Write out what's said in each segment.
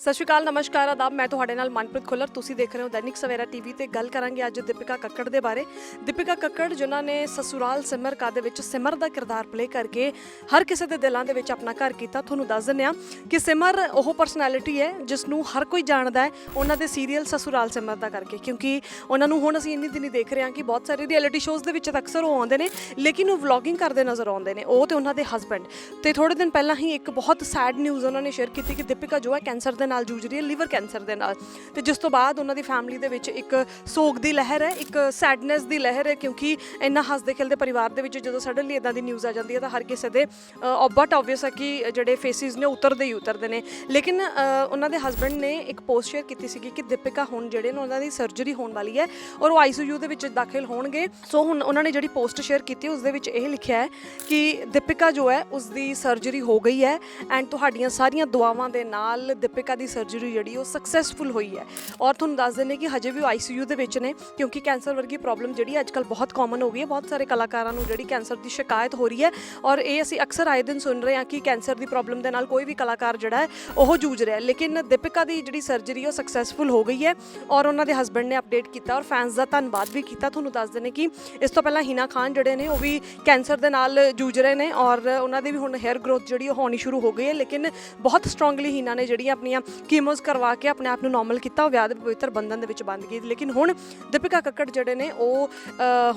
ਸਤਿ ਸ਼੍ਰੀ ਅਕਾਲ, ਨਮਸਕਾਰ, ਆਦਾਬ। ਮੈਂ ਤੁਹਾਡੇ ਨਾਲ ਮਨਪ੍ਰੀਤ ਖੁੱਲਰ। ਤੁਸੀਂ ਦੇਖ ਰਹੇ ਹੋ ਦੈਨਿਕ ਸਵੇਰਾ ਟੀਵੀ ਤੇ ਗੱਲ ਕਰਾਂਗੇ ਅੱਜ ਦੀਪਿਕਾ ਕੱਕੜ ਦੇ ਬਾਰੇ। ਦੀਪਿਕਾ ਕੱਕੜ, ਜਿਨ੍ਹਾਂ ਨੇ ਸਸੁਰਾਲ ਸਿਮਰ ਕਾ ਦੇ ਵਿੱਚ ਸਿਮਰ ਦਾ ਕਿਰਦਾਰ ਪਲੇ ਕਰਕੇ ਹਰ ਕਿਸੇ ਦੇ ਦਿਲਾਂ ਦੇ ਵਿੱਚ ਆਪਣਾ ਘਰ ਕੀਤਾ। ਤੁਹਾਨੂੰ ਦੱਸ ਦਿੰਦੇ ਆ ਕਿ ਸਿਮਰ ਉਹ ਪਰਸਨੈਲਿਟੀ ਹੈ ਜਿਸ ਨੂੰ ਹਰ ਕੋਈ ਜਾਣਦਾ ਹੈ ਉਹਨਾਂ ਦੇ ਸੀਰੀਅਲ ਸਸੁਰਾਲ ਸਿਮਰ ਦਾ ਕਰਕੇ। ਕਿਉਂਕਿ ਉਹਨਾਂ ਨੂੰ ਹੁਣ ਅਸੀਂ ਇੰਨੀ ਦਿਨੀ ਦੇਖ ਰਹੇ ਹਾਂ ਕਿ ਬਹੁਤ ਸਾਰੇ ਰਿਐਲਿਟੀ ਸ਼ੋਜ਼ ਦੇ ਵਿੱਚ ਤਾਂ ਅਕਸਰ ਉਹ ਆਉਂਦੇ ਨੇ, ਲੇਕਿਨ ਉਹ ਵਲੌਗਿੰਗ ਕਰਦੇ ਨਜ਼ਰ ਆਉਂਦੇ ਨੇ। ਉਹ ਤੇ ਉਹਨਾਂ ਦੇ ਹਸਬੰਡ ਤੇ ਥੋੜੇ ਦਿਨ ਪਹਿਲਾਂ ਹੀ ਇੱਕ ਬਹੁਤ ਸੈਡ ਨਿਊਜ਼ ਉਹਨਾਂ ਨੇ ਸ਼ੇਅਰ ਕੀਤੀ ਕਿ ਦੀਪਿਕਾ ਜੋ ਹੈ ਕੈਂਸਰ ਦੇ ਨਾਲ ਜੂਝ ਰਹੀ ਹੈ ਲਿਵਰ ਕੈਂਸਰ ਦੇ ਨਾਲ। ਤੇ ਜਿਸ ਤੋਂ ਬਾਅਦ ਉਹਨਾਂ ਦੀ ਫੈਮਿਲੀ ਦੇ ਵਿੱਚ ਇੱਕ ਸੋਗ ਦੀ ਲਹਿਰ ਹੈ, ਇੱਕ ਸੈਡਨੈਸ ਦੀ ਲਹਿਰ ਹੈ, ਕਿਉਂਕਿ ਇੰਨਾ ਹੱਸਦੇ ਖੇਲਦੇ ਪਰਿਵਾਰ ਦੇ ਵਿੱਚ ਜਦੋਂ ਸਡਨਲੀ ਇਦਾਂ ਦੀ ਨਿਊਜ਼ ਆ ਜਾਂਦੀ ਹੈ ਤਾਂ ਹਰ ਕਿਸੇ ਦੇ ਬਟ ਆਬਵੀਅਸ ਹੈ ਕਿ ਜਿਹੜੇ ਫੇਸਿਸ ਨੇ ਉਤਰਦੇ ਹੀ ਉਤਰਦੇ ਨੇ। ਲੇਕਿਨ ਉਹਨਾਂ ਦੇ ਹਸਬੰਡ ਨੇ ਇੱਕ ਪੋਸਟ ਸ਼ੇਅਰ ਕੀਤੀ ਸੀਗੀ ਕਿ ਦੀਪਿਕਾ ਹੁਣ ਜਿਹੜੇ ਨੇ ਉਹਨਾਂ ਦੀ ਸਰਜਰੀ ਹੋਣ ਵਾਲੀ ਹੈ ਔਰ ਉਹ ਆਈਸੀਯੂ ਦੇ ਵਿੱਚ ਦਾਖਲ ਹੋਣਗੇ। ਸੋ ਹੁਣ ਉਹਨਾਂ ਨੇ ਜਿਹੜੀ ਪੋਸਟ ਸ਼ੇਅਰ ਕੀਤੀ ਉਸ ਦੇ ਵਿੱਚ ਇਹ ਲਿਖਿਆ ਹੈ ਕਿ ਦੀਪਿਕਾ ਜੋ ਹੈ ਉਸ ਦੀ ਸਰਜਰੀ ਹੋ ਗਈ ਹੈ ਐਂਡ ਤੁਹਾਡੀਆਂ ਸਾਰੀਆਂ ਦੁਆਵਾਂ ਦੇ ਨਾਲ ਦੀਪਿਕਾ ਦੀ ਸਰਜਰੀ ਜਿਹੜੀ ਉਹ ਸਕਸੈਸਫੁਲ ਹੋਈ ਹੈ। ਔਰ ਤੁਹਾਨੂੰ ਦੱਸ ਦਿੰਦੇ ਕਿ ਹਜੇ ਵੀ ਆਈਸੀਯੂ ਦੇ ਵਿੱਚ ਨੇ, ਕਿਉਂਕਿ ਕੈਂਸਰ ਵਰਗੀ ਪ੍ਰੋਬਲਮ ਜਿਹੜੀ ਅੱਜ ਅੱਜਕੱਲ ਬਹੁਤ ਕਾਮਨ ਹੋ ਗਈ ਹੈ। ਬਹੁਤ ਸਾਰੇ ਕਲਾਕਾਰਾਂ ਨੂੰ ਜਿਹੜੀ ਕੈਂਸਰ ਦੀ ਸ਼ਿਕਾਇਤ ਹੋ ਰਹੀ ਹੈ। ਔਰ ਇਹ ਅਸੀਂ ਅਕਸਰ ਆਏ ਦਿਨ ਸੁਣ ਰਹੇ ਹਾਂ ਕਿ ਕੈਂਸਰ ਦੀ ਪ੍ਰੋਬਲਮ ਦੇ ਨਾਲ ਕੋਈ ਵੀ ਕਲਾਕਾਰ ਜਿਹੜਾ ਹੈ, ਉਹ ਜੂਝ ਰਿਹਾ ਹੈ। ਲੇਕਿਨ ਦੀਪਿਕਾ ਦੀ ਜਿਹੜੀ ਸਰਜਰੀ ਉਹ ਸਕਸੈਸਫੁਲ ਹੋ ਗਈ ਹੈ ਔਰ ਉਹਨਾਂ ਦੇ ਹਸਬੰਡ ਨੇ ਅਪਡੇਟ ਕੀਤਾ ਔਰ ਫੈਨਸ ਦਾ ਧੰਨਵਾਦ ਵੀ ਕੀਤਾ। ਤੁਹਾਨੂੰ ਦੱਸ ਦਿੰਦੇ ਕਿ ਇਸ ਤੋਂ ਪਹਿਲਾਂ ਹਿਨਾ ਖਾਨ ਜਿਹੜੇ ਨੇ, ਉਹ ਵੀ ਕੈਂਸਰ ਦੇ ਨਾਲ ਜੂਝ ਰਹੇ ਨੇ ਔਰ ਉਹਨਾਂ ਦੀ ਵੀ ਹੁਣ ਹੈਅਰ ਗਰੋਥ ਜਿਹੜੀ ਉਹ ਹੋਣੀ ਸ਼ੁਰੂ ਹੋ ਗਈ ਹੈ। ਲੇਕਿਨ ਬਹੁਤ ਸਟਰੋਂਗਲੀ ਹਿਨਾ ਨੇ ਜਿਹੜੀਆਂ ਆਪਣੀਆਂ ਕੀਮੋਸ ਕਰਵਾ ਕੇ ਆਪਣੇ ਆਪ ਨੂੰ ਨਾਰਮਲ ਕੀਤਾ ਉਹ ਵਿਆਹ ਦੇ ਪਵਿੱਤਰ ਬੰਧਨ ਦੇ ਵਿੱਚ ਬੰਦ ਗਈ ਲੇਕਿਨ ਹੁਣ ਦੀਪਿਕਾ ਕੱਕੜ ਜਿਹੜੇ ਨੇ ਉਹ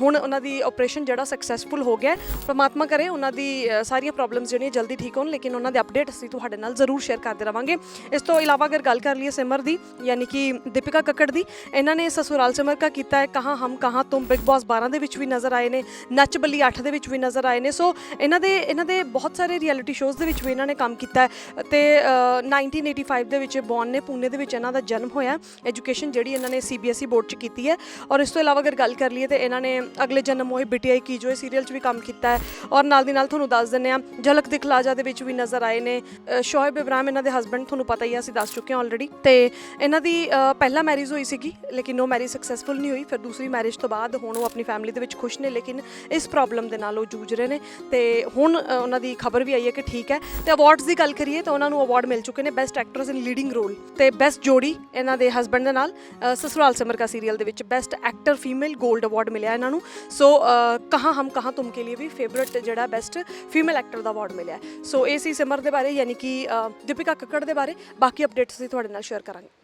ਹੁਣ ਉਹਨਾਂ ਦੀ ਆਪਰੇਸ਼ਨ ਜਿਹੜਾ ਸਕਸੈਸਫੁਲ ਹੋ ਗਿਆ ਪਰਮਾਤਮਾ ਕਰੇ ਉਹਨਾਂ ਦੀ ਸਾਰੀਆਂ ਪ੍ਰੋਬਲਮਸ ਜਿਹੜੀਆਂ ਜਲਦੀ ਠੀਕ ਹੋਣ ਲੇਕਿਨ ਉਹਨਾਂ ਦੇ ਅਪਡੇਟ ਅਸੀਂ ਤੁਹਾਡੇ ਨਾਲ ਜ਼ਰੂਰ ਸ਼ੇਅਰ ਕਰਦੇ ਰਵਾਂਗੇ। ਇਸ ਤੋਂ ਇਲਾਵਾ ਅਗਰ ਗੱਲ ਕਰ ਲਈਏ ਸਿਮਰ ਦੀ ਯਾਨੀ ਕਿ ਦੀਪਿਕਾ ਕੱਕੜ ਦੀ ਇਹਨਾਂ ਨੇ ਸਸੁਰਾਲ ਸਿਮਰ ਕਾ ਕੀਤਾ ਹੈ ਕਹਾਂ ਹਮ ਕਹਾਂ ਤੁਮ ਬਿਗ ਬਾਸ 12 ਦੇ ਵਿੱਚ ਵੀ ਨਜ਼ਰ ਆਏ ਨੇ ਨੱਚ ਬੱਲੀ 8 ਦੇ ਵਿੱਚ ਵੀ ਨਜ਼ਰ ਆਏ ਨੇ। ਸੋ ਇਹਨਾਂ ਦੇ ਇਹਨਾਂ ਦੇ ਬਹੁਤ ਸਾਰੇ ਰਿਐਲਿਟੀ ਸ਼ੋਜ਼ ਦੇ ਵਿੱਚ ਵੀ ਇਹਨਾਂ ਨੇ ਕੰਮ ਕੀਤਾ ਹੈ। ਤੇ ਅ, 1985 ਦੇ ਵਿੱਚ ਬੌਨ ਨੇ ਪੂਨੇ ਦੇ ਵਿੱਚ ਇਹਨਾਂ ਦਾ ਜਨਮ ਹੋਇਆ। ਐਜੂਕੇਸ਼ਨ ਜਿਹੜੀ ਇਹਨਾਂ ਨੇ ਸੀਬੀਐਸਈ ਬੋਰਡ 'ਚ ਕੀਤੀ ਹੈ। ਔਰ ਇਸ ਤੋਂ ਇਲਾਵਾ ਅਗਰ ਗੱਲ ਕਰ ਲਈਏ ਤੇ ਇਹਨਾਂ ਨੇ ਅਗਲੇ ਜਨਮ ਹੋਏ ਬਿਟੀਆਈ ਕੀ ਜੋ ਸੀਰੀਅਲ 'ਚ ਵੀ ਕੰਮ ਕੀਤਾ ਹੈ। ਔਰ ਨਾਲ ਦੀ ਨਾਲ ਤੁਹਾਨੂੰ ਦੱਸ ਦਿੰਦੇ ਆ ਝਲਕ ਦਿਖਲਾਜਾ ਦੇ ਵਿੱਚ ਵੀ ਨਜ਼ਰ ਆਏ ਨੇ। ਅ, ਸ਼ੋਇਬ ਇਬਰਾਹਿਮ ਇਹਨਾਂ ਦੇ ਹਸਬੰਡ ਤੁਹਾਨੂੰ ਪਤਾ ਹੀ ਆ ਅਸੀਂ ਦੱਸ ਚੁੱਕੇ ਹਾਂ ਆਲਰੇਡੀ ਤੇ ਇਹਨਾਂ ਦੀ ਅ, ਪਹਿਲਾਂ ਮੈਰਿਜ ਹੋਈ ਸੀਗੀ ਲੇਕਿਨ ਉਹ ਮੈਰਿਜ ਸਕਸੈਸਫੁਲ ਨਹੀਂ ਹੋਈ। ਫਿਰ ਦੂਸਰੀ ਮੈਰਿਜ ਤੋਂ ਬਾਅਦ ਹੁਣ ਉਹ ਆਪਣੀ ਫੈਮਿਲੀ ਦੇ ਵਿੱਚ ਖੁਸ਼ ਨੇ ਲੇਕਿਨ ਇਸ ਪ੍ਰੋਬਲਮ ਦੇ ਨਾਲ ਉਹ ਜੂਝ ਰਹੇ ਨੇ। ਤੇ ਹੁਣ ਉਹਨਾਂ ਦੀ ਖਬਰ ਵੀ ਆਈ ਹੈ ਕਿ ਠੀਕ ਹੈ। ਤੇ ਅਵਾਰਡਸ ਦੀ ਗੱਲ ਕਰੀਏ ਤਾਂ ਉਹਨਾਂ ਨੂੰ ਅਵਾਰਡ ਮਿਲ ਚੁੱਕੇ ਨੇ best actress in leading role ਤੇ ਬੈਸਟ ਜੋੜੀ ਇਹਨਾਂ ਦੇ ਹਸਬੰਡ ਦੇ ਨਾਲ ਅ, ਸਸੁਰਾਲ ਸਿਮਰ ਕਾ ਸੀਰੀਅਲ ਦੇ ਵਿੱਚ ਬੈਸਟ ਐਕਟਰ ਫੀਮੇਲ 골ਡ ਅਵਾਰਡ ਮਿਲਿਆ ਇਹਨਾਂ ਨੂੰ। ਸੋ ਅ, ਕਹਾਂ ਹਮ ਕਹਾਂ ਤੁਮ ਕੇ ਲਈ ਵੀ ਫੇਵਰਿਟ ਜਿਹੜਾ ਬੈਸਟ ਫੀਮੇਲ ਐਕਟਰ ਦਾ ਅਵਾਰਡ ਮਿਲਿਆ। ਹੈ। ਸੋ ਇਹ ਸੀ ਸਿਮਰ ਦੇ ਬਾਰੇ ਯਾਨੀ ਕਿ ਅ, ਦੀਪਿਕਾ ਕੱਕੜ ਦੇ ਬਾਰੇ। ਬਾਕੀ ਅਪਡੇਟਸ ਅਸੀਂ ਤੁਹਾਡੇ ਨਾਲ ਸ਼ੇਅਰ ਕਰਾਂਗੇ।